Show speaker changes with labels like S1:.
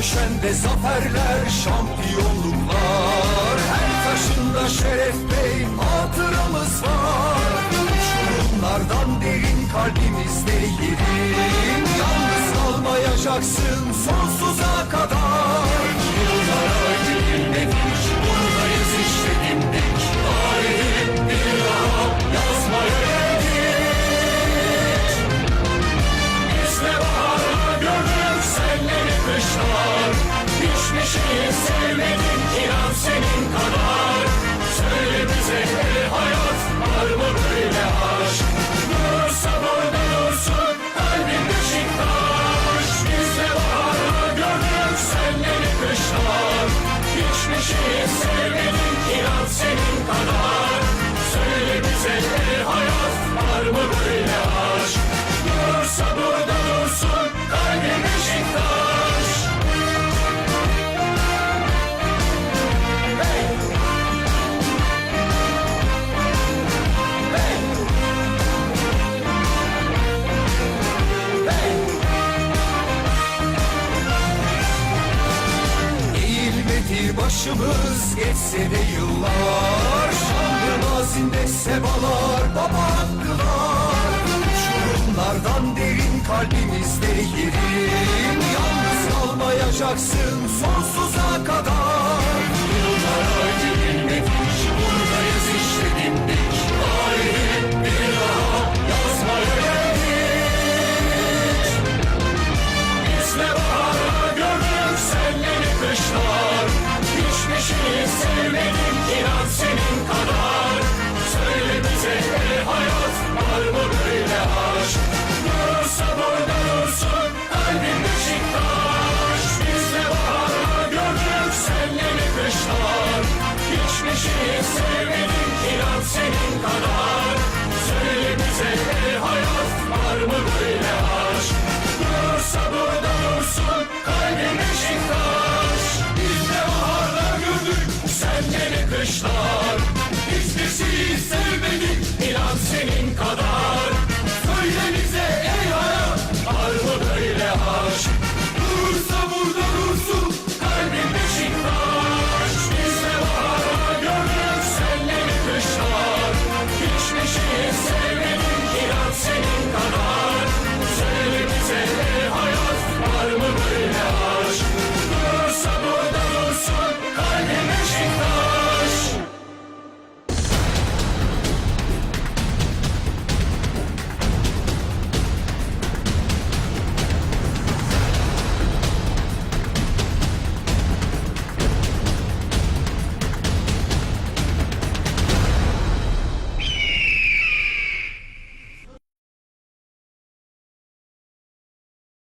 S1: döşende zaferler, şampiyonluklar. Her taşında şeref bey hatıramız var. Şunlardan derin kalbimizde yerin. Yalnız kalmayacaksın sonsuza kadar. Sevmedim ki senin kadar. başımız geçse de yıllar Şanlı mazinde sebalar baba hakkılar. Şurumlardan derin kalbimizde yerin Yalnız kalmayacaksın sonsuza kadar. Hiçbiri sevmedim inan senin kalbine